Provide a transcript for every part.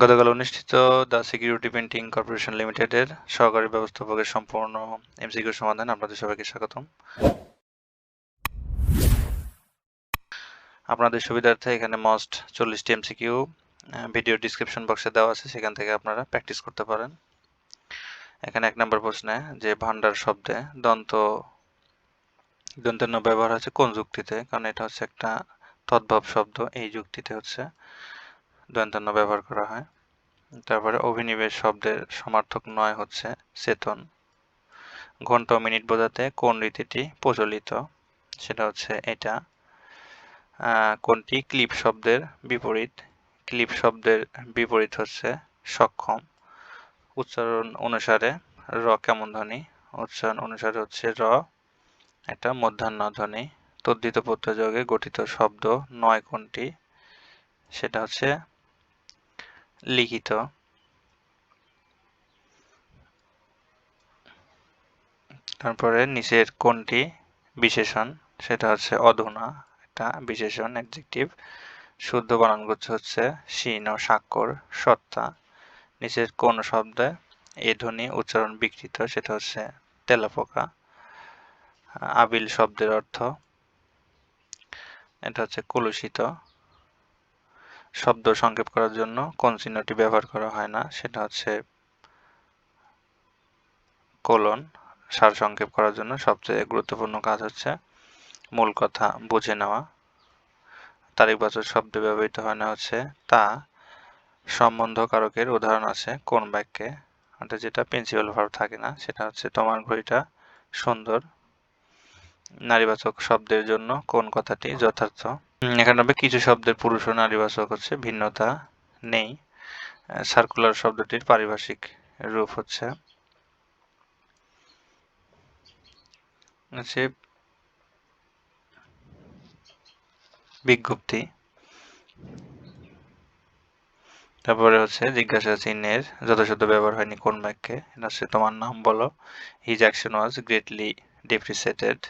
গতকাল অনুষ্ঠিত the security painting corporation লিমিটেডের সহকারী ব্যবস্থাপকের সম্পূর্ণ এমসিকিউ সমাধান আপনাদের সবাইকে স্বাগতম। আপনাদের সুবিধার্থে এখানে মস্ট চল্লিশটি এমসিকিউ ভিডিও ডিসক্রিপশন বক্সে দেওয়া আছে, সেখান থেকে আপনারা প্র্যাকটিস করতে পারেন। এখানে এক নম্বর প্রশ্নে যে ভান্ডার শব্দে দন্ত দন্তের ব্যবহার হচ্ছে কোন যুক্তিতে? কারণ এটা হচ্ছে একটা তদ্ভব শব্দ, এই যুক্তিতে হচ্ছে। দন্তান্ন ব্যবহার করা হয়। তারপরে অভিনিবেশ শব্দের সমার্থক নয় হচ্ছে চেতন। ঘণ্টা মিনিট বোঝাতে কোন রীতিটি প্রচলিত, সেটা হচ্ছে এটা। কোনটি ক্লিপ শব্দের বিপরীত? ক্লিপ শব্দের বিপরীত হচ্ছে সক্ষম। উচ্চারণ অনুসারে র কেমন ধ্বনি? উচ্চারণ অনুসারে হচ্ছে র, একটা মধ্যাহ্ন ধ্বনি। তদ্ধিত প্রত্যযোগে গঠিত শব্দ নয় কোনটি? সেটা হচ্ছে লিখিত। তারপরে নিচের কোনটি বিশেষণ? সেটা হচ্ছে অধুনা একটা বিশেষণ অ্যাডজেক্টিভ শুদ্ধ বানানগুচ্ছ হচ্ছে শিন ও স্বাক্ষর, সত্তা। নিচের কোন শব্দে এ ধ্বনি উচ্চারণ বিকৃত? সেটা হচ্ছে তেলাপোকা। আবিল শব্দের অর্থ। এটা হচ্ছে কলুষিত। শব্দ সংক্ষেপ করার জন্য কোন চিহ্নটি ব্যবহার করা হয় না, সেটা হচ্ছে কোলন, সার সংক্ষেপ করার জন্য সবচেয়ে গুরুত্বপূর্ণ কাজ হচ্ছে মূল কথা, বুঝে নেওয়া। তারিখবাচক শব্দে ব্যবহৃত হয় না হচ্ছে তা সম্বন্ধ কারকের উদাহরণ আছে কোন বাক্যে। অর্থাৎ যেটা প্রিন্সিপাল ভার্ব থাকে না, সেটা হচ্ছে তোমার ঘড়িটা সুন্দর, নারীবাচক শব্দের জন্য কোন কথাটি যথার্থ। এখানে কিছু শব্দের পুরুষ ও নারীবাচক হচ্ছে, ভিন্নতা নেই। সার্কুলার শব্দটির পারিভাষিক রূপ হচ্ছে। হচ্ছে বিজ্ঞপ্তি। তারপরে হচ্ছে জিজ্ঞাসা চিহ্নের যথাযথ ব্যবহার হয়নি কোন বাক্যে, এটা হচ্ছে তোমার নাম বলো। His action was greatly depreciated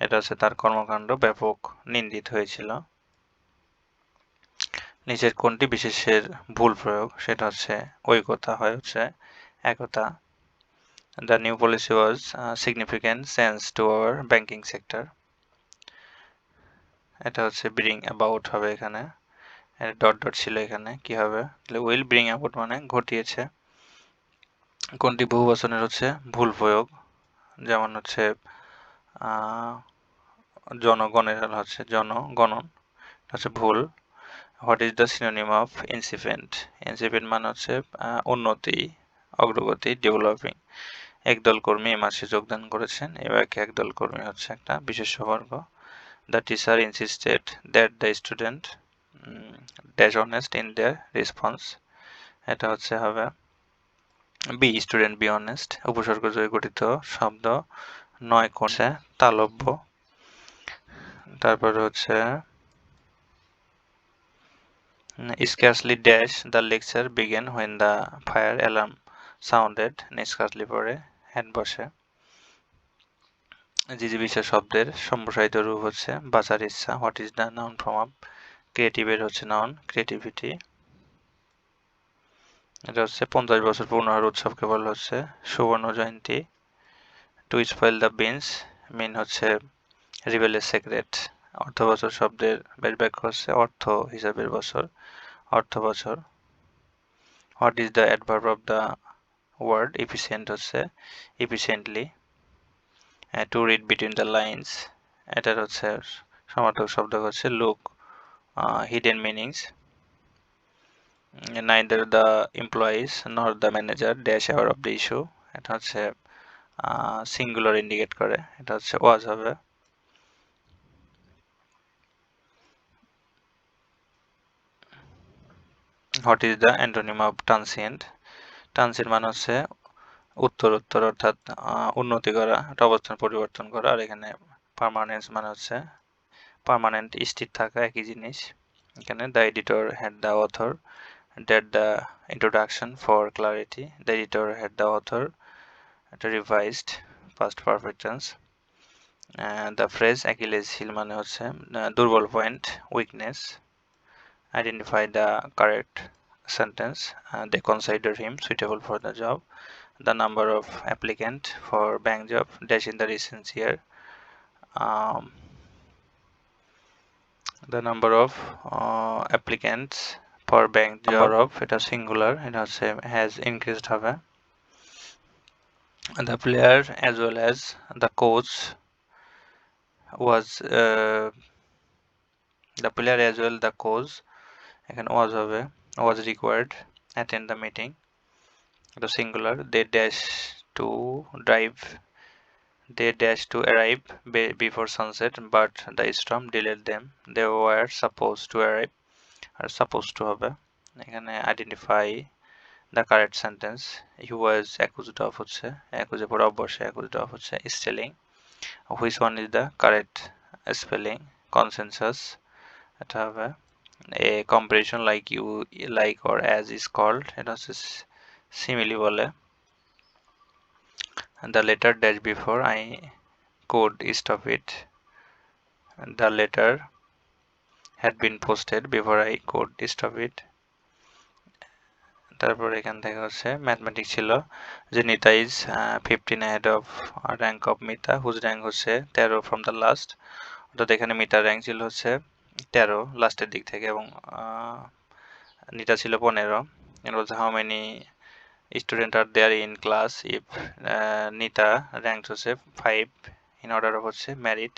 এটা হচ্ছে তার কর্মকাণ্ড ব্যাপক নিন্দিত হয়েছিল। নিচের কোনটি বিশেষের ভুল প্রয়োগ, সেটা হচ্ছে ঐকতা হয়, হচ্ছে একতা। The new policy was significant sense to our banking sector এটা হচ্ছে ব্রিং অ্যাবাউট হবে এখানে। ডট ডট ছিল এখানে, কি হবে? উইল ব্রিং অ্যাবাউট মানে ঘটিয়েছে। কোনটি বহু বচনের হচ্ছে? ভুল প্রয়োগ। যেমন হচ্ছে জনগণের হচ্ছে জনগণন হচ্ছে ভুল। What is the synonym of incipient incipient মানে হচ্ছে উন্নতি, অগ্রগতি ডেভেলপিং একদল কর্মী এই মাসে যোগদান করেছেন, এবার একদল কর্মী হচ্ছে একটা বিশেষ বর্গ the teacher insisted that the student dash honest in their response এটা হচ্ছে হবে বি স্টুডেন্ট বি অনেস্ট উপসর্গ জয় গঠিত শব্দ নয় কোণে, তালব্য। তারপর হচ্ছে, scarcely dash the lecture began when the fire alarm sounded, scarcely পরে হ্যান্ড বসে। জিজিবিসা শব্দের সম্প্রসারিত রূপ হচ্ছে, বাঁচার ইচ্ছা what is the noun form of ক্রিয়েটিভের হচ্ছে নাউন ক্রিয়েটিভিটি এটা হচ্ছে পঞ্চাশ বছর পূর্ণ হওয়ার উৎসবকে বলা হচ্ছে, সুবর্ণ জয়ন্তী। To spoil the beans mean হচ্ছে রিবেলের সেক্রেট অর্থ বছর শব্দের ব্যাখ্যা হচ্ছে অর্থ হিসাবের বছর অর্থ বছর what is the adverb of the word efficient হচ্ছে efficiently to read between the lines এটার হচ্ছে সমার্থক শব্দ হচ্ছে look hidden meanings neither the employees nor the manager dash aware of the issue এটা হচ্ছে সিঙ্গুলার ইন্ডিকেট করে। এটা হচ্ছে ওয়াজ হবে। What is the antonym of transient transient মানে হচ্ছে উত্তর উত্তর অর্থাৎ উন্নতি করা একটা অবস্থান পরিবর্তন করা। আর এখানে পারমানেন্স মানে হচ্ছে পারমানেন্ট স্থির থাকা, একই জিনিস। এখানে the editor had the author date the introduction for clarity the editor had the author revised first perfect tense the phrase Achilles heel মানে হচ্ছে দুর্বল point weakness identify the correct sentence uh, they consider him suitable for the job the number of applicant for bank job dash in the recent year um, the number of uh, applicants for bank job number of এটা singular এটা হচ্ছে has increased হবে the player as well as the coach was uh, the player as well the coach এখানে was হবে was required attend the meeting the singular they dash to drive they dash to arrive be- before sunset but the storm delayed them they were supposed to arrive R supposed to হবে এখানে identify the correct sentence he was accused of হচ্ছে accused পরে অবশ্যই accused of হচ্ছে stealing which one is the correct spelling consensus এটা হবে a comparison like you like or as is called এটা হচ্ছে simile বলে and the letter dash before I could stop it the letter had been posted before I could stop it তারপর এখান থেকে হচ্ছে mathematics ছিল। যে Nita is fifteen head of rank of Mita whose rank হচ্ছে তেরো from the last অর্থাৎ এখানে মিতার র্যাঙ্ক ছিল হচ্ছে তেরো লাস্টের দিক থেকে এবং নিতা ছিল পনেরো। বলছে how many student are there in class if Nita rank হচ্ছে ফাইভ ইন অর্ডার অফ হচ্ছে ম্যারিট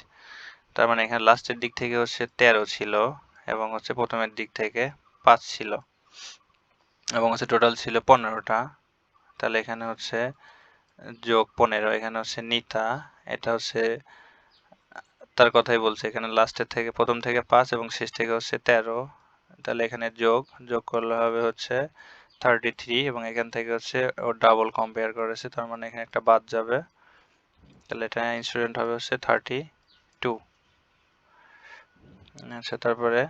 তার মানে এখানে লাস্টের দিক থেকে হচ্ছে তেরো ছিল এবং হচ্ছে প্রথমের দিক থেকে পাঁচ ছিল। এবং হচ্ছে টোটাল ছিল পনেরোটা। তাহলে এখানে হচ্ছে যোগ পনেরো, এখানে হচ্ছে নিতা, এটা হচ্ছে, তার কথাই বলছে, এখানে লাস্টের থেকে, প্রথম থেকে পাঁচ এবং শেষ থেকে হচ্ছে তেরো। তাহলে এখানে যোগ যোগ করলে হবে হচ্ছে থার্টি থ্রি এবং এখান থেকে হচ্ছে ও ডাবল কম্পেয়ার করেছে, তার মানে এখানে একটা বাদ যাবে। তাহলে এটা ইনস্টুডেন্ট হবে হচ্ছে থার্টি টু আচ্ছা তারপরে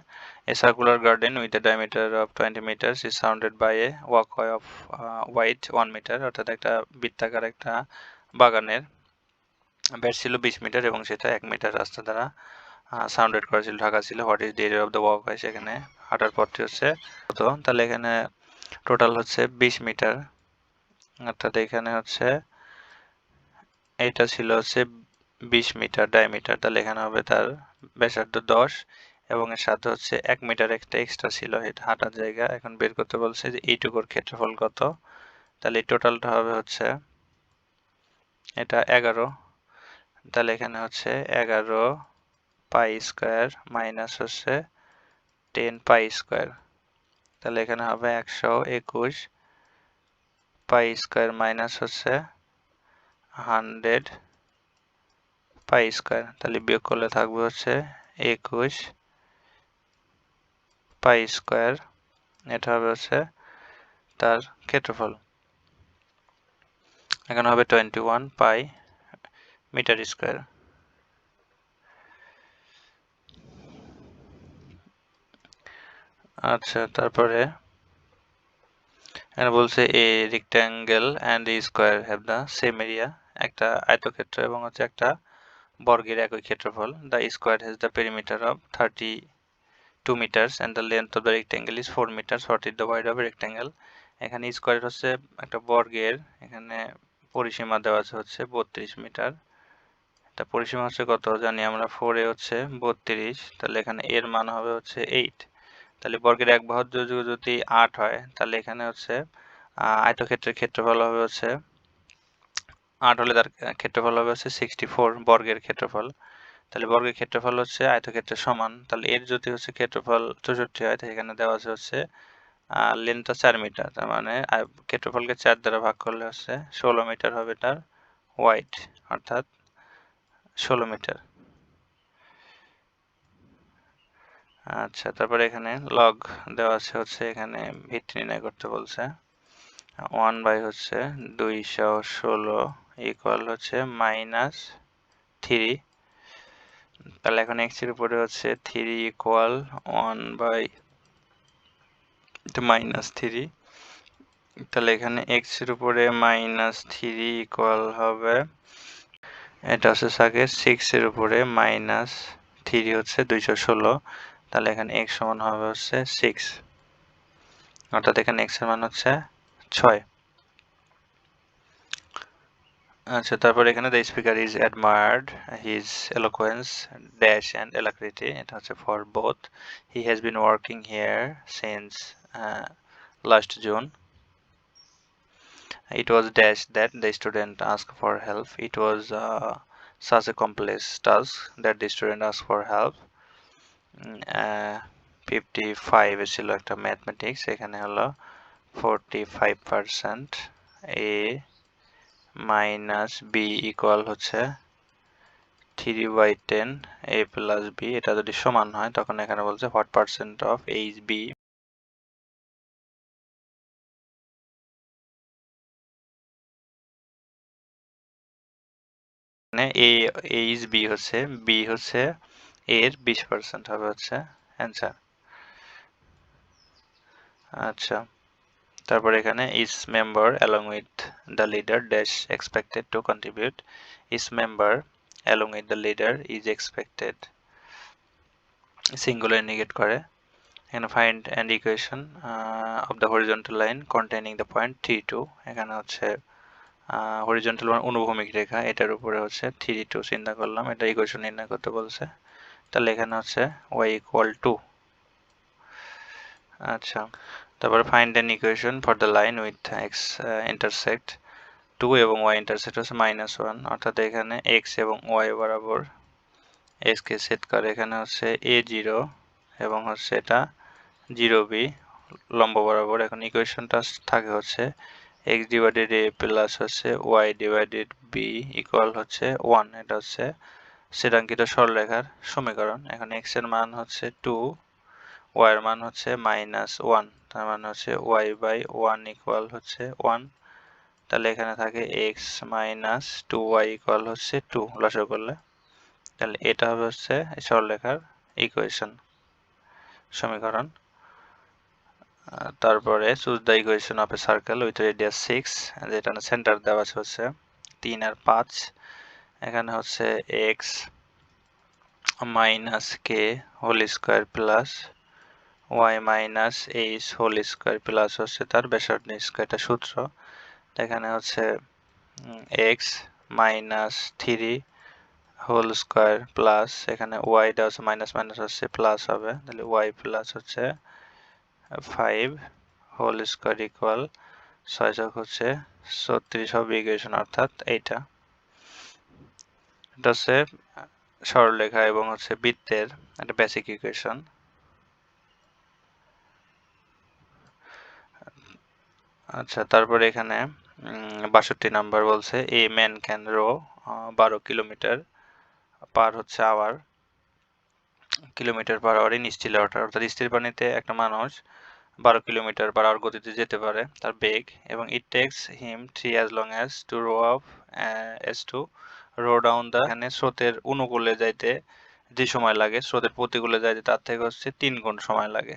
a circular garden with a diameter of twenty metres is sounded by a walkway of width one metre অর্থাৎ একটা বৃত্তাকার একটা বাগানের ব্যাট ছিল বিশ মিটার এবং সেটা এক মিটার রাস্তা দ্বারা সাউন্ডেড করা ছিল, ঢাকা ছিল। What is D of the walkway সেখানে হাঁটার পথটি হচ্ছে তো তাহলে এখানে টোটাল হচ্ছে বিশ মিটার অর্থাৎ এখানে হচ্ছে এটা ছিল হচ্ছে বিশ মিটার ডায়ামিটার তাহলে এখানে হবে তার ব্যাসার্ধ দশ এবং এর সাথে হচ্ছে এক মিটার একটা এক্সট্রা ছিল, এটা হাঁটার জায়গা। এখন বের করতে বলছে যে এইটুকুর ক্ষেত্রফল কত? তাহলে টোটালটা হবে হচ্ছে এটা এগারো। তাহলে এখানে হচ্ছে এগারো পাই স্কোয়ার মাইনাস হচ্ছে টেন পাই স্কোয়ার। তাহলে এখানে হবে একশো একুশ পাই স্কোয়ার মাইনাস হচ্ছে হান্ড্রেড পাই স্কোয়ার। তাহলে বিয়োগ করলে থাকবে হচ্ছে একুশ পাই স্কোয়ার। এটা হবে হচ্ছে তার ক্ষেত্রফল। এখানে হবে twenty one pi metre square. আচ্ছা তারপরে এখানে বলছে a rectangle and square have the same area একটা আয়তক্ষেত্র এবং হচ্ছে একটা বর্গের একই ক্ষেত্রফল। The square has the perimeter of thirty two metres and the length of the rectangle is four metres what is the wide of rectangle এখানে square হচ্ছে একটা বর্গের, এখানে পরিসীমা দেওয়া আছে হচ্ছে বত্রিশ মিটার তা পরিসীমা হচ্ছে কত? জানি আমরা ফোরে হচ্ছে বত্রিশ, তাহলে এখানে এর মান হবে হচ্ছে এইট তাহলে বর্গের এক বাহুর যদি আট হয়, তাহলে এখানে হচ্ছে আয়তক্ষেত্রের ক্ষেত্রফল হবে হচ্ছে আট হলে তার ক্ষেত্রফল হবে হচ্ছে সিক্সটি ফোর বর্গের ক্ষেত্রফল। তাহলে বর্গের ক্ষেত্রফল হচ্ছে আয়তক্ষেত্রের সমান। তাহলে এর যদি হচ্ছে ক্ষেত্রফল চৌষট্টি হয়, তাহলে এখানে দেওয়া আছে হচ্ছে লেন্থটা চার মিটার তার মানে ক্ষেত্রফলকে চার দ্বারা ভাগ করলে হচ্ছে ষোলো মিটার হবে তার ওয়াইট অর্থাৎ ষোলো মিটার আচ্ছা তারপরে এখানে লগ দেওয়া আছে হচ্ছে এখানে ভিত্তি নির্ণয় করতে বলছে। ওয়ান বাই হচ্ছে দুইশো ষোলো ইকুয়াল হচ্ছে মাইনাস থ্রি তাহলে এখন এক্সের উপরে হচ্ছে three equal one by minus three তাহলে এখানে এক্সের উপরে মাইনাস থ্রি ইকুয়াল হবে। এটা হচ্ছে থাকে সিক্স এর উপরে মাইনাস থ্রি হচ্ছে দুইশো ষোলো। তাহলে এখানে এক্স সমান হবে হচ্ছে সিক্স অর্থাৎ এখানে এক্সের মান হচ্ছে ছয়। আচ্ছা তারপর এখানে the speaker is admired his eloquence dash and alacrity এটা হচ্ছে for both he has been working here since last June it was dash that the student asked for help. It was uh, such a complex task that the student asked for help. Fifty five ছিল একটা mathematics এখানে হলো forty five percent A minus B equal হচ্ছে three by ten A plus B এটা যদি সমান হয়, তখন এখানে বলছে what percent of H B A H B হচ্ছে বি হচ্ছে এর বিশ পার্সেন্ট হবে হচ্ছে অ্যান্সার আচ্ছা। তারপর এখানে each member along with the leader dash expected to contribute each member along with the leader is expected singular indicate করে। এখানে find and equation of the horizontal line containing the point three two এখানে হচ্ছে horizontal মানে অনুভূমিক রেখা। এটার উপরে হচ্ছে three two চিন্তা করলাম। এটা ইকুয়েশন নির্ণয় করতে বলছে। তাহলে এখানে হচ্ছে ওয়াই ইকুয়াল টু আচ্ছা। তারপরে find an equation for the line with X intersect two এবং ওয়াই ইন্টারসেক্ট হচ্ছে মাইনাস ওয়ান অর্থাৎ এখানে এক্স এবং ওয়াই বরাবর এক্সকে সেট করে। এখানে হচ্ছে এ জিরো এবং হচ্ছে এটা জিরো বি লম্ব বরাবর। এখন ইকুয়েশনটা থাকে হচ্ছে এক্স ডিভাইডেড এ প্লাস হচ্ছে ওয়াই ডিভাইডেড বি ইকুয়াল হচ্ছে ওয়ান এটা হচ্ছে স্থিরাঙ্কিত সরলরেখার সমীকরণ। এখন এক্সের মান হচ্ছে টু ওয়াই এর মান হচ্ছে মাইনাস ওয়ান তার মানে হচ্ছে ওয়াই বাই ওয়ান ইকুয়াল হচ্ছে ওয়ান তাহলে এখানে থাকে X minus two Y equal হচ্ছে টু লসে করলে তাহলে এটা হবে হচ্ছে সরলরেখার ইকুয়েশন সমীকরণ। তারপরে choose the equation of a circle with radius six যেটা সেন্টার দেওয়া আছে হচ্ছে তিন আর পাঁচ, এখানে হচ্ছে X minus K whole square plus Y minus H whole square plus হচ্ছে তার ব্যাসার্ধ স্কোয়ারটা সূত্র। এখানে হচ্ছে X minus three whole square plus এখানে ওয়াইটা হচ্ছে মাইনাস মাইনাস হচ্ছে প্লাস হবে। তাহলে ওয়াই প্লাস হচ্ছে ফাইভ হোল স্কোয়ার ইকুয়াল ছয় ছক হচ্ছে ছত্রিশ হবে ইকুয়েশন অর্থাৎ এইটা। এটা হচ্ছে সরলরেখা এবং হচ্ছে বৃত্তের একটা বেসিক ইকুয়েশন আচ্ছা তারপরে এখানে বাষট্টি নাম্বার বলছে, এ ম্যান ক্যান রো বারো কিলোমিটার পার হচ্ছে hour. Kilometre per hour in still water অর্থাৎ স্থির পানিতে একটা মানুষ বারো কিলোমিটার পার আওয়ার গতিতে যেতে পারে, তার বেগ। এবং it takes him three as long as to row up as to row down the এখানে স্রোতের অনুকূলে যাইতে যে সময় লাগে, স্রোতের প্রতিকূলে যাইতে তার থেকে হচ্ছে তিন গুণ সময় লাগে।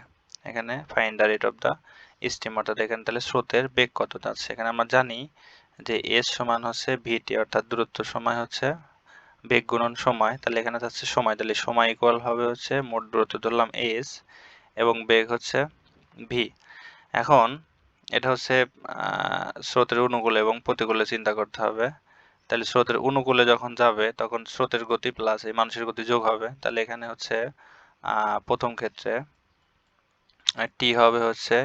এখানে find the rate of the stream অর্থাৎ এখানে তাহলে স্রোতের বেগ কত যাচ্ছে এখানে আমরা জানি যে এস সমান হচ্ছে ভিটি অর্থাৎ দূরত্ব সময় হচ্ছে বেগ গুণন সময়। তাহলে এখানে যাচ্ছে সময়, তাহলে সময় ইকুয়াল হবে হচ্ছে মোট দূরত্ব ধরলাম এস এবং বেগ হচ্ছে ভি এখন এটা হচ্ছে স্রোতের অনুকূলে এবং প্রতিকূলে চিন্তা করতে হবে। তাহলে স্রোতের অনুকূলে যখন যাবে, তখন স্রোতের গতি প্লাস এই মানুষের গতি যোগ হবে। তাহলে এখানে হচ্ছে প্রথম ক্ষেত্রে টি হবে হচ্ছে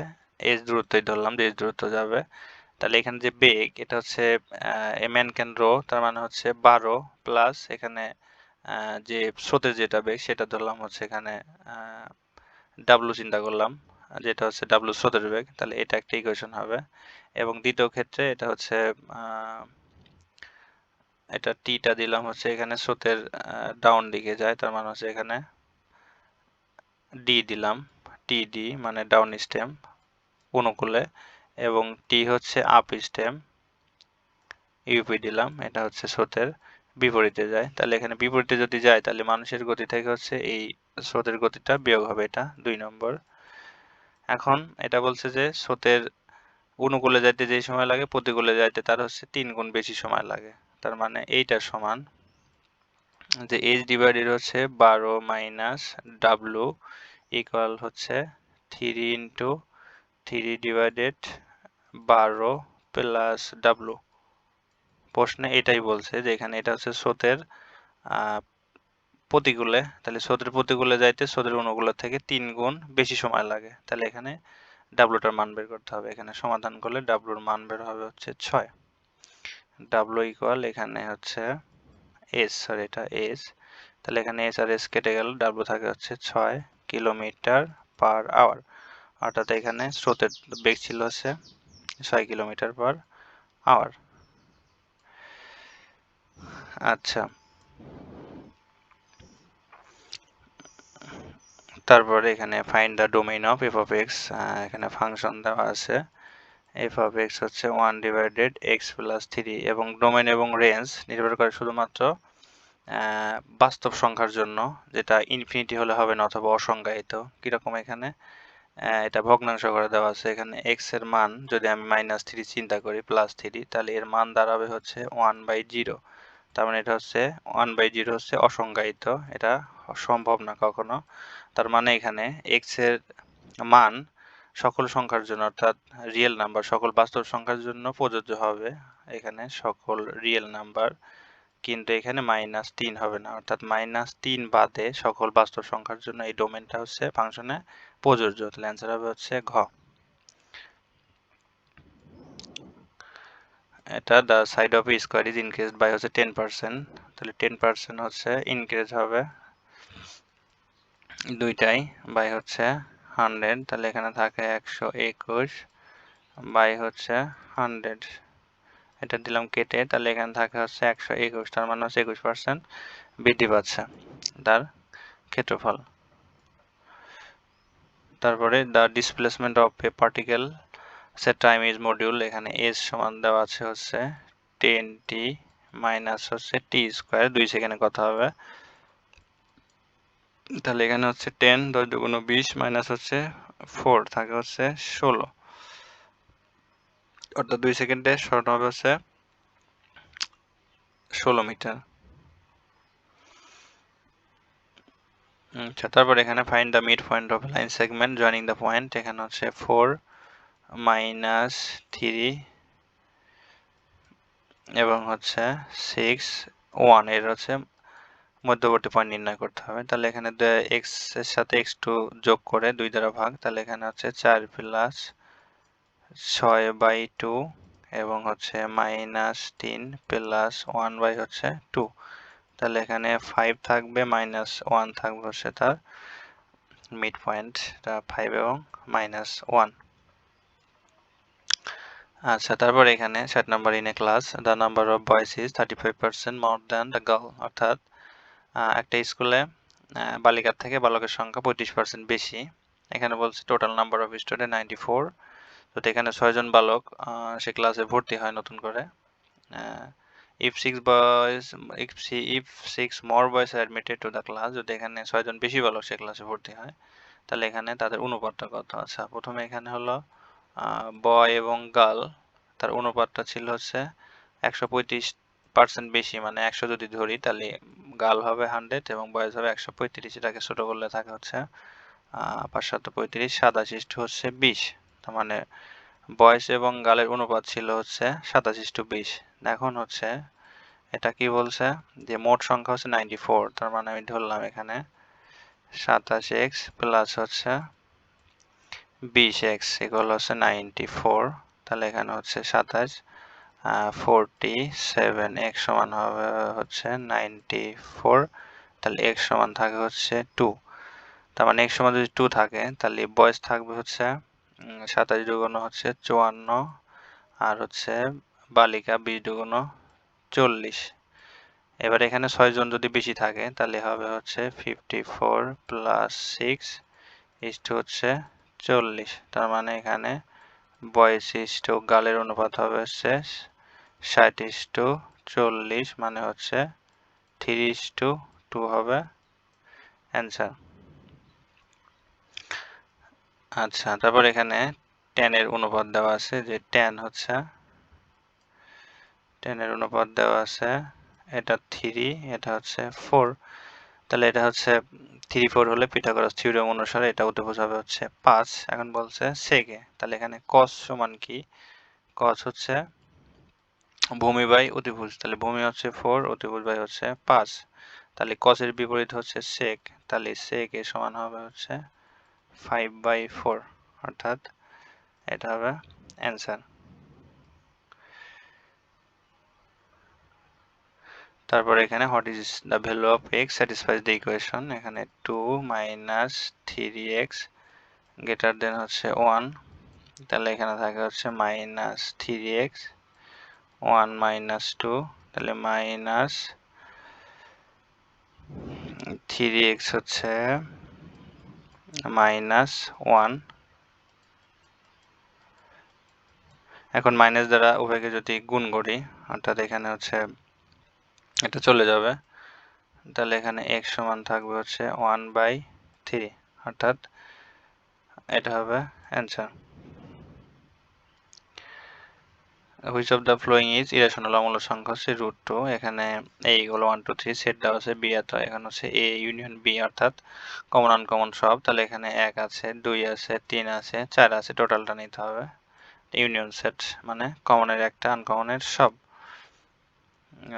এস দূরত্বই ধরলাম যে এস দূরত্ব যাবে। তাহলে এখানে যে বেগ, এটা হচ্ছে এম এন ক্যান রো তার মানে হচ্ছে বারো প্লাস এখানে যে স্রোতের যেটা বেগ, সেটা ধরলাম হচ্ছে এখানে ডাব্লু চিন্তা করলাম, যেটা হচ্ছে ডাব্লু স্রোতের বেগ, তাহলে এটা একটা ইকুয়েশন হবে। এবং দ্বিতীয় ক্ষেত্রে এটা হচ্ছে এটা টিটা দিলাম হচ্ছে এখানে স্রোতের ডাউন দিকে যায়, তার মানে হচ্ছে এখানে ডি দিলাম টি ডি মানে ডাউন স্টেম অনুকূলে এবং টি হচ্ছে আপ স্টেম ইউপি দিলাম, এটা হচ্ছে স্রোতের বিপরীতে যায়। তাহলে এখানে বিপরীতে যদি যায়, তাহলে মানুষের গতি থেকে হচ্ছে এই স্রোতের গতিটা বিয়োগ হবে এটা দুই নম্বর। এখন এটা বলছে যে স্রোতের অনুকূলে যাইতে যে সময় লাগে, প্রতিকূলে যাইতে তার হচ্ছে তিন গুণ বেশি সময় লাগে। তার মানে এইটা সমান। যে এইচ ডিভাইডেড হচ্ছে বারো মাইনাস ডাব্লু ইকুয়াল হচ্ছে থ্রি ইন্টু থ্রি ডিভাইডেড বারো প্লাস ডাব্লু প্রশ্নে এটাই বলছে যে এখানে এটা হচ্ছে স্রোতের প্রতিকূলে। তাহলে স্রোতের প্রতিকূলে যাইতে স্রোতের অনুকূলের থেকে তিন গুণ বেশি সময় লাগে। তাহলে এখানে ডাব্লুটার মান বের করতে হবে। এখানে সমাধান করলে ডাব্লুর মান বের হবে হচ্ছে ছয়। ডাব্লু ইকুয়াল এখানে হচ্ছে এস সরি এটা এস তাহলে এখানে এস আর এস কেটে গেল। ডাব্লু থাকে হচ্ছে ছয় কিলোমিটার পার আওয়ার অর্থাৎ এখানে স্রোতের বেগ ছিল হচ্ছে ছয় কিলোমিটার পার আওয়ার আচ্ছা। তারপরে এখানে find the domain of F of X এখানে ফাংশন দেওয়া আছে। এফ অফ এক্স হচ্ছে one divided X plus three এবং ডোমেইন এবং রেঞ্জ নির্ভর করে শুধুমাত্র বাস্তব সংখ্যার জন্য, যেটা ইনফিনিটি হলে হবে না অথবা অসংজ্ঞায়িত। কীরকম এখানে? এটা ভগ্নাংশ করে দেওয়া আছে। এখানে এক্সের মান যদি আমি মাইনাস থ্রি চিন্তা করি প্লাস থ্রি তাহলে এর মান দাঁড়াবে হচ্ছে ওয়ান বাই জিরো তার মানে এটা হচ্ছে ওয়ান বাই জিরো হচ্ছে অসংজ্ঞায়িত। এটা সম্ভব না কখনো। তার মানে এখানে এক্সের মান সকল সংখ্যার জন্য, অর্থাৎ রিয়েল নাম্বার সকল বাস্তব সংখ্যার জন্য প্রযোজ্য হবে। এখানে সকল রিয়েল নাম্বার কিন্তু এখানে মাইনাস তিন হবে না। অর্থাৎ মাইনাস তিন বাদে সকল বাস্তব সংখ্যার জন্য এই ডোমেনটা হচ্ছে ফাংশনে প্রযোজ্য। তাহলে অ্যান্সার হবে হচ্ছে ঘ। এটা the side of square is increase by হচ্ছে টেন পার্সেন্ট তাহলে টেন পার্সেন্ট হচ্ছে ইনক্রিজ হবে দুইটাই বাই হচ্ছে হান্ড্রেড তাহলে এখানে থাকে একশো একুশ বাই হচ্ছে হান্ড্রেড এটা দিলাম কেটে, তাহলে এখানে থাকে হচ্ছে একশো একুশ। তার মানে হচ্ছে একুশ পার্সেন্ট বৃদ্ধি পাচ্ছে তার ক্ষেত্রফল। তারপরে the displacement of a particle say time is module এখানে এস সমান দেওয়া আছে হচ্ছে টেন টি মাইনাস হচ্ছে টি স্কোয়ার দুই সেকেন্ডে কথা হবে। তাহলে এখানে হচ্ছে টেন দশ দুগুণ বিশ মাইনাস হচ্ছে ফোর থাকে হচ্ছে ষোলো। অর্থাৎ দুই সেকেন্ডে সরানো হবে হচ্ছে ষোলো মিটার। আচ্ছা তারপর এখানে find the mid point of line segment joining the point এখানে হচ্ছে ফোর মাইনাস থ্রি এবং হচ্ছে সিক্স ওয়ানের হচ্ছে মধ্যবর্তী পয়েন্ট নির্ণয় করতে হবে। তাহলে এখানে এক্সের সাথে এক্স টু যোগ করে দুই দ্বারা ভাগ, তাহলে এখানে হচ্ছে চার প্লাস ছয় বাই টু এবং হচ্ছে মাইনাস তিন প্লাস ওয়ান বাই হচ্ছে টু তাহলে এখানে ফাইভ থাকবে মাইনাস ওয়ান থাকবে হচ্ছে তার মিড পয়েন্ট ফাইভ এবং মাইনাস ওয়ান আচ্ছা তারপর এখানে ষাট number in a class the number of boys is thirty five percent more than the girl অর্থাৎ একটা স্কুলে বালিকার থেকে বালকের সংখ্যা পঁয়ত্রিশ পার্সেন্ট বেশি। এখানে বলছে total number of student ninety four তো এখানে ছয়জন বালক সে ক্লাসে ভর্তি হয় নতুন করে। If six boys if if six more boys admitted to the class যদি এখানে ছয়জন বেশি বালক সে ক্লাসে ভর্তি হয়, তাহলে এখানে তাদের অনুপাতটা কত? আচ্ছা প্রথমে এখানে হলো বয় এবং গার্ল তার অনুপাতটা ছিল হচ্ছে একশো পঁয়ত্রিশ পার্সেন্ট বেশি মানে একশো যদি ধরি, তাহলে গার্ল হবে হান্ড্রেড এবং বয়স হবে একশো পঁয়ত্রিশ, এটাকে ছোটো করলে থাকে হচ্ছে পাঁচশত পঁয়ত্রিশ সাতাশিস হচ্ছে বিশ, তার মানে বয়স এবং গালের অনুপাত ছিল হচ্ছে সাতাশিস টু বিশ। এখন হচ্ছে এটা কি বলছে? যে মোট সংখ্যা হচ্ছে নাইনটি ফোর তার মানে আমি ধরলাম এখানে সাতাশ এক্স প্লাস হচ্ছে বিশ এক্স এগুলো হচ্ছে নাইনটি ফোর তাহলে এখানে হচ্ছে সাতাশ ফোরটি সেভেন এক্স সমান হবে হচ্ছে নাইনটি ফোর তাহলে এক্স সমান থাকে হচ্ছে টু তার মানে এক্স সমান যদি টু থাকে, তাহলে বয়স থাকবে হচ্ছে সাতাশ দুগুণ হচ্ছে চুয়ান্ন, আর হচ্ছে বালিকা বিশ দুগুণ চল্লিশ। এবার এখানে ছয়জন যদি বেশি থাকে, তাহলে হবে হচ্ছে ফিফটি ফোর প্লাস সিক্স ইস্ট হচ্ছে চল্লিশ। তার মানে এখানে বয়স টু গালের অনুপাত হবে হচ্ছে ষাট টু চল্লিশ মানে হচ্ছে থ্রি টু টু হবে অ্যান্সার আচ্ছা তারপর এখানে টেনের অনুপাত দেওয়া আছে, যে টেন হচ্ছে টেনের অনুপাত দেওয়া আছে, এটা থ্রি এটা হচ্ছে ফোর তাহলে এটা হচ্ছে থ্রি ফোর হলে পিথাগোরাস থিওরেম অনুসারে এটা অতিভুজ হবে হচ্ছে পাঁচ, এখন বলছে সেকে তাহলে এখানে কস সমান কি? কস হচ্ছে ভূমি বাই অতিভুজ, তাহলে ভূমি হচ্ছে ফোর অতিভুজ বাই হচ্ছে পাঁচ, তাহলে কসের বিপরীত হচ্ছে সেক তাহলে সেক এর সমান হবে হচ্ছে ফাইভ বাই ফোর অর্থাৎ এটা হবে অ্যান্সার তারপর এখানে what is the value of x satisfies the equation এখানে two minus three x greater than হচ্ছে ওয়ান তাহলে এখানে থাকে হচ্ছে minus three x one minus two তাহলে মাইনাস থ্রি এক্স হচ্ছে মাইনাস ওয়ান। এখন মাইনাস দ্বারা উভয়কে যদি গুণ করি, অর্থাৎ এখানে হচ্ছে এটা চলে যাবে, তাহলে এখানে এক্স সমান থাকবে হচ্ছে ওয়ান বাই থ্রি অর্থাৎ এটা হবে answer which of the following is irrational অমূল সংখ্যা হচ্ছে রুট টু এখানে এই হলো ওয়ান টু থ্রি সেট দেওয়া আছে বি এত এখানে হচ্ছে এ ইউনিয়ন বি অর্থাৎ কমন আনকমন সব। তাহলে এখানে এক আছে, দুই আছে, তিন আছে, চার আছে টোটালটা নিতে হবে। ইউনিয়ন সেট মানে কমনের একটা আনকমনের সব।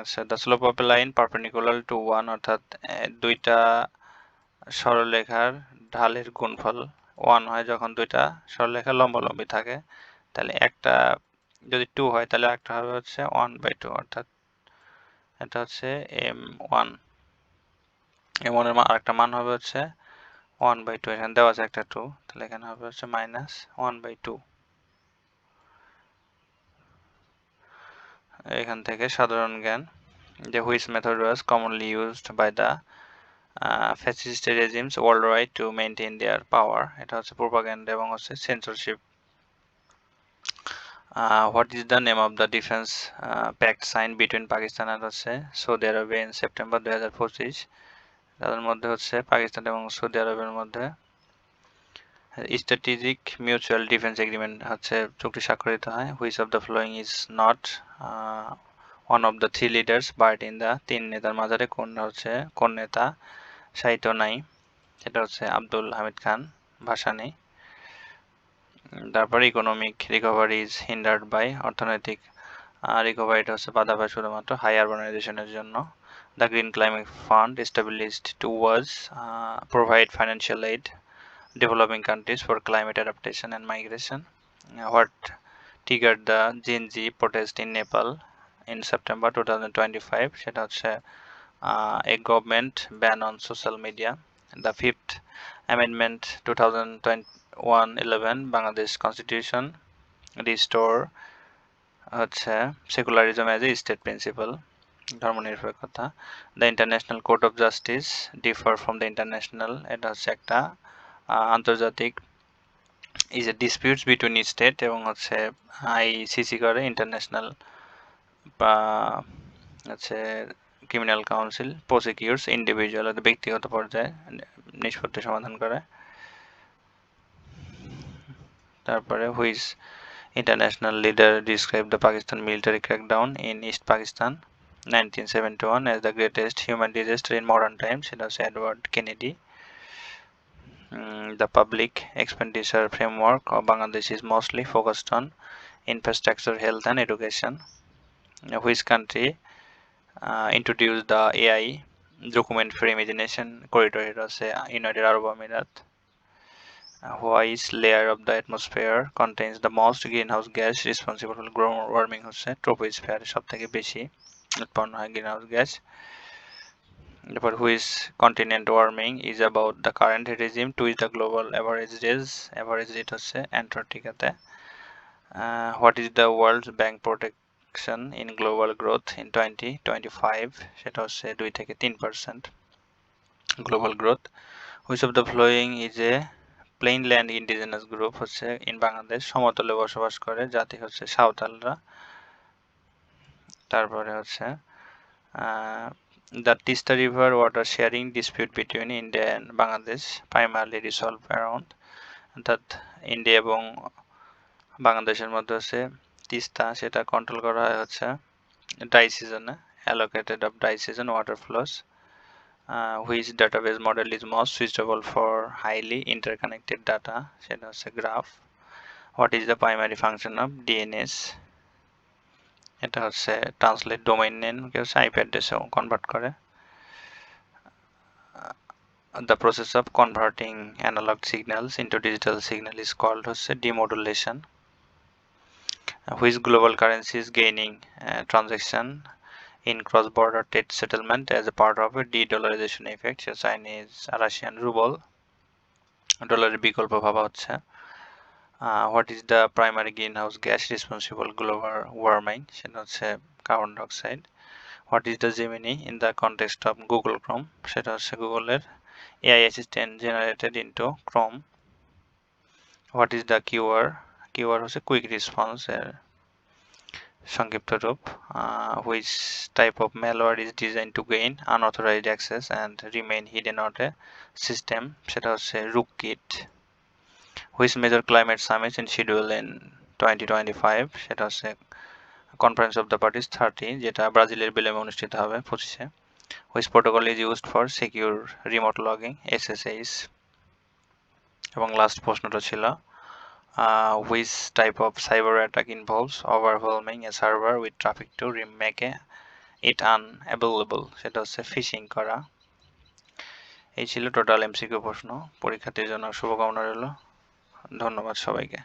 আচ্ছা the slope of a line perpendicular to one অর্থাৎ দুইটা সরলরেখার ঢালের গুণফল ওয়ান হয় যখন দুইটা সরলরেখা লম্বালম্বি থাকে। তাহলে একটা যদি টু হয়, তাহলে একটা হবে হচ্ছে ওয়ান বাই টু অর্থাৎ এটা হচ্ছে এম ওয়ান এম ওয়ানের মান আরেকটা মান হবে হচ্ছে ওয়ান বাই টু এখানে দেওয়া আছে একটা টু তাহলে এখানে হবে হচ্ছে মাইনাস ওয়ান বাই টু এখান থেকে সাধারণ জ্ঞান যে which method was commonly used by the fascist regimes worldwide to maintain their power এটা হচ্ছে প্রোপাগ্যান্ডা এবং হচ্ছে censorship what is the name of the defence pact sign between Pakistan আর হচ্ছে সৌদি আরবে দুই হাজার পঁচিশ তাদের মধ্যে হচ্ছে পাকিস্তান এবং সৌদি আরবের মধ্যে। স্ট্র্যাটেজিক মিউচুয়াল ডিফেন্স এগ্রিমেন্ট হচ্ছে চুক্তি স্বাক্ষরিত হয়। Which of the following is not one of the three leaders but in the তিন নেতার মাঝারে, কোন হচ্ছে, কোন নেতা, সাহিত্য নাই। সেটা হচ্ছে আব্দুল হামিদ খান, ভাসানি। তারপর economic recovery is hindered by অর্থনৈতিক রিকভারি এটা হচ্ছে বাধা পায় শুধুমাত্র হাই অর্গানাইজেশনের জন্য। The green climate fund established to was provide financial aid developing countries for climate adaptation and migration what trigger the Gen Z protest in Nepal in September to সেটা হচ্ছে a government ban on social media the fifth amendment to 2021-11 Bangladesh constitution, restore, হচ্ছে, secularism as a state principle ধর্মনিরপেক্ষতা the international court of justice differ from the international এটা হচ্ছে একটা আন্তর্জাতিক is a disputes between state এবং হচ্ছে ICC করে international বা, হচ্ছে ক্রিমিনাল কাউন্সিল প্রসিকিউটস ইন্ডিভিজুয়াল ব্যক্তিগত পর্যায়ে, নিষ্পত্তি সমাধান করে। তারপরে whose international leader describe the Pakistan military crackdown in East Pakistan nineteen seventy one as the greatest human disaster in modern time সেটা হচ্ছে Edward Kennedy Mm, the public expenditure framework of Bangladesh is mostly focused on infrastructure, health, and education. Which country uh, introduced the AI document free imagination corridor? It was uh, United Arab Emirates. Which layer of the atmosphere contains the most green house gas responsible for global warming হচ্ছে troposphere সবথেকে বেশি উৎপন্ন হয় green house gas তারপর which continent warming is about the current regime to is the global average raise average rate হচ্ছে অ্যান্টার্কটিকাতে। What is the world bank protection in global growth in twenty twenty five সেটা হচ্ছে দুই থেকে তিন percent global growth which of the following is a plain land indigenous group হচ্ছে in Bangladesh সমতলে বসবাস করে, জাতি হচ্ছে সাঁওতালরা। তারপরে হচ্ছে the Tista river water sharing dispute between India and Bangladesh primarily resolved around অর্থাৎ ইন্ডিয়া এবং বাংলাদেশের মধ্যে হচ্ছে তিস্তা, সেটা কন্ট্রোল করা হয় হচ্ছে ড্রাই সিজনে allocated of dry season water flows which database model is most suitable for highly interconnected data সেটা হচ্ছে graph what is the primary function of DNS এটা হচ্ছে ট্রান্সলেট ডোমেইন নেম কে হচ্ছে আইপি অ্যাড্রেসেও কনভার্ট করে the process of converting analog signals into digital signal is called হচ্ছে demodulation Uh, which global currency is gaining uh, transaction in cross-border trade settlement as a part of a de-dollarization effect Chinese Russian ruble ডলারের বিকল্প ভাবা হচ্ছে uh, what is the primary greenhouse gas responsible global warming সেটা হচ্ছে carbon dioxide what is the Gemini in the context of Google Chrome সেটা হচ্ছে গুগলের AI assistant generated into Chrome what is the QR QR হচ্ছে quick response এর সংক্ষিপ্ত রূপ which type of malware is design to gain unauthorised access and remain hidden out a system সেটা হচ্ছে rootkit which major climate summit in schedule in twenty twenty five সেটা হচ্ছে conference of the parties thirty যেটা ব্রাজিলের বিলেমে অনুষ্ঠিত হবে পঁচিশে which protocol is used for secure remote logging S S H এবং লাস্ট প্রশ্নটা ছিল uh, which type of cyber attack involves overwhelming a server with traffic to re- make a- it unavailable সেটা হচ্ছে ফিশিং করা এই ছিল total MCQ প্রশ্ন পরীক্ষার্থীর জন্য শুভকামনা রইল ধন্যবাদ সবাইকে